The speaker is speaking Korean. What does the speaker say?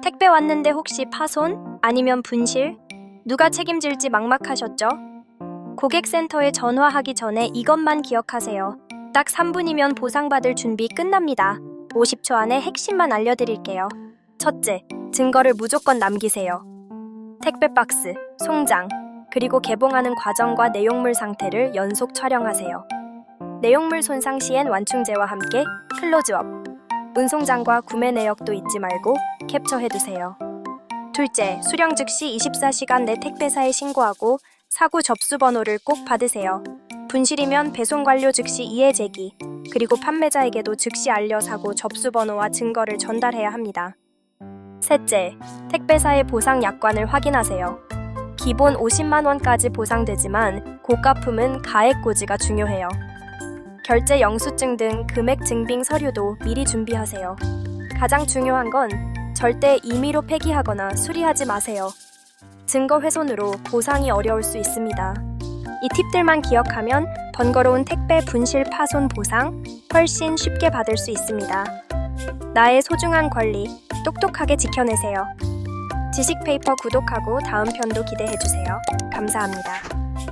택배 왔는데 혹시 파손? 아니면 분실? 누가 책임질지 막막하셨죠? 고객센터에 전화하기 전에 이것만 기억하세요. 딱 3분이면 보상받을 준비 끝납니다. 50초 안에 핵심만 알려드릴게요. 첫째, 증거를 무조건 남기세요. 택배 박스, 송장, 그리고 개봉하는 과정과 내용물 상태를 연속 촬영하세요. 내용물 손상 시엔 완충제와 함께 클로즈업, 운송장과 구매 내역도 잊지 말고 캡처해두세요. 둘째, 수령 즉시 24시간 내 택배사에 신고하고 사고 접수 번호를 꼭 받으세요. 분실이면 배송 완료 즉시 이해 제기, 그리고 판매자에게도 즉시 알려 사고 접수 번호와 증거를 전달해야 합니다. 셋째, 택배사의 보상 약관을 확인하세요. 기본 50만 원까지 보상되지만 고가품은 가액 고지가 중요해요. 결제 영수증 등 금액 증빙 서류도 미리 준비하세요. 가장 중요한 건 절대 임의로 폐기하거나 수리하지 마세요. 증거 훼손으로 보상이 어려울 수 있습니다. 이 팁들만 기억하면 번거로운 택배 분실 파손 보상 훨씬 쉽게 받을 수 있습니다. 나의 소중한 권리 똑똑하게 지켜내세요. 지식페이퍼 구독하고 다음 편도 기대해주세요. 감사합니다.